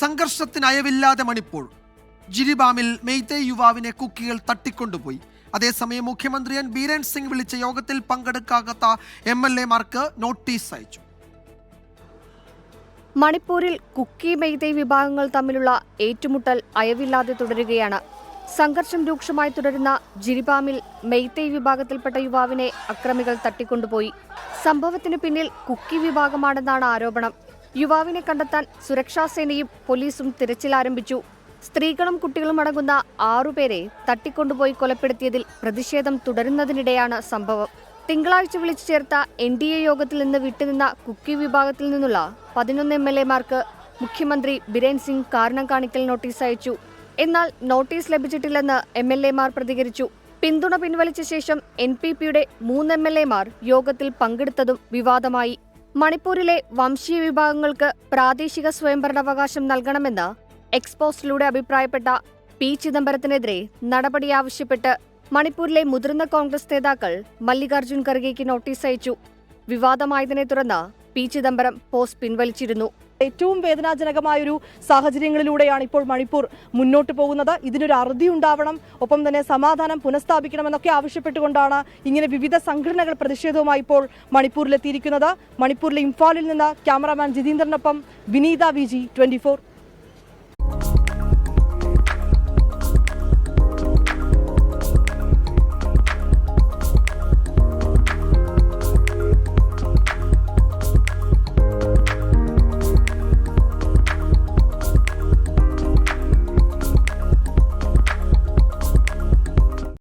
സംഘർഷത്തിന് അയവില്ലാതെ മണിപ്പൂർ ജിരിബാമിൽ മെയ്തേ യുവാവിനെ കുക്കികൾ തട്ടിക്കൊണ്ടുപോയി. അതേസമയം മുഖ്യമന്ത്രി എൻ ബീരൻ സിംഗ് വിളിച്ച യോഗത്തിൽ പങ്കെടുക്കാത്ത എം എൽ എമാർക്ക് നോട്ടീസ് അയച്ചു. മണിപ്പൂരിൽ കുക്കി മെയ്തൈ വിഭാഗങ്ങൾ തമ്മിലുള്ള ഏറ്റുമുട്ടൽ അയവില്ലാതെ തുടരുകയാണ്. സംഘർഷം രൂക്ഷമായി തുടരുന്ന ജിരിബാമിൽ മെയ്തൈ വിഭാഗത്തിൽപ്പെട്ട യുവാവിനെ അക്രമികൾ തട്ടിക്കൊണ്ടുപോയി. സംഭവത്തിന് പിന്നിൽ കുക്കി വിഭാഗമാണെന്നാണ് ആരോപണം. യുവാവിനെ കണ്ടെത്താൻ സുരക്ഷാസേനയും പോലീസും തിരച്ചിൽ ആരംഭിച്ചു. സ്ത്രീകളും കുട്ടികളും അടങ്ങുന്ന ആറുപേരെ തട്ടിക്കൊണ്ടുപോയി കൊലപ്പെടുത്തിയതിൽ പ്രതിഷേധം തുടരുന്നതിനിടെയാണ് സംഭവം. തിങ്കളാഴ്ച വിളിച്ചു ചേർത്ത എൻ ഡി എ യോഗത്തിൽ നിന്ന് വിട്ടുനിന്ന കുക്കി വിഭാഗത്തിൽ നിന്നുള്ള പതിനൊന്ന് എം എൽ എമാർക്ക് മുഖ്യമന്ത്രി ബിരേൻ സിംഗ് കാരണം കാണിക്കൽ നോട്ടീസ് അയച്ചു. എന്നാൽ നോട്ടീസ് ലഭിച്ചിട്ടില്ലെന്ന് എം എൽ എമാർ പ്രതികരിച്ചു. പിന്തുണ പിൻവലിച്ച ശേഷം എൻ പി പിയുടെ മൂന്ന് എം എൽ എമാർ യോഗത്തിൽ പങ്കെടുത്തതും വിവാദമായി. മണിപ്പൂരിലെ വംശീയ വിഭാഗങ്ങൾക്ക് പ്രാദേശിക സ്വയംഭരണാവകാശം നൽകണമെന്ന് എക്സ്പോസ്റ്റിലൂടെ അഭിപ്രായപ്പെട്ട പി. ചിദംബരത്തിനെതിരെ നടപടി ആവശ്യപ്പെട്ട് മണിപ്പൂരിലെ മുതിർന്ന കോൺഗ്രസ് നേതാക്കൾ മല്ലികാർജുൻ ഖർഗെയ്ക്ക് നോട്ടീസ് അയച്ചു. വിവാദമായതിനെ തുടർന്ന് പി. ചിദംബരം പോസ്റ്റ് പിൻവലിച്ചിരുന്നു. ഏറ്റവും വേദനാജനകമായൊരു സാഹചര്യങ്ങളിലൂടെയാണ് ഇപ്പോൾ മണിപ്പൂർ മുന്നോട്ട് പോകുന്നത്. ഇതിനൊരു അറുതി ഉണ്ടാവണം ഒപ്പം തന്നെ സമാധാനം പുനഃസ്ഥാപിക്കണമെന്നൊക്കെ ആവശ്യപ്പെട്ടുകൊണ്ടാണ് ഇങ്ങനെ വിവിധ സംഘടനകൾ പ്രതിഷേധവുമായി ഇപ്പോൾ മണിപ്പൂരിലെത്തിയിരിക്കുന്നത്. മണിപ്പൂരിലെ ഇംഫാലിൽ നിന്ന് ക്യാമറാമാൻ ജിതീന്ദ്രനൊപ്പം വിനീത വി ജി ട്വന്റി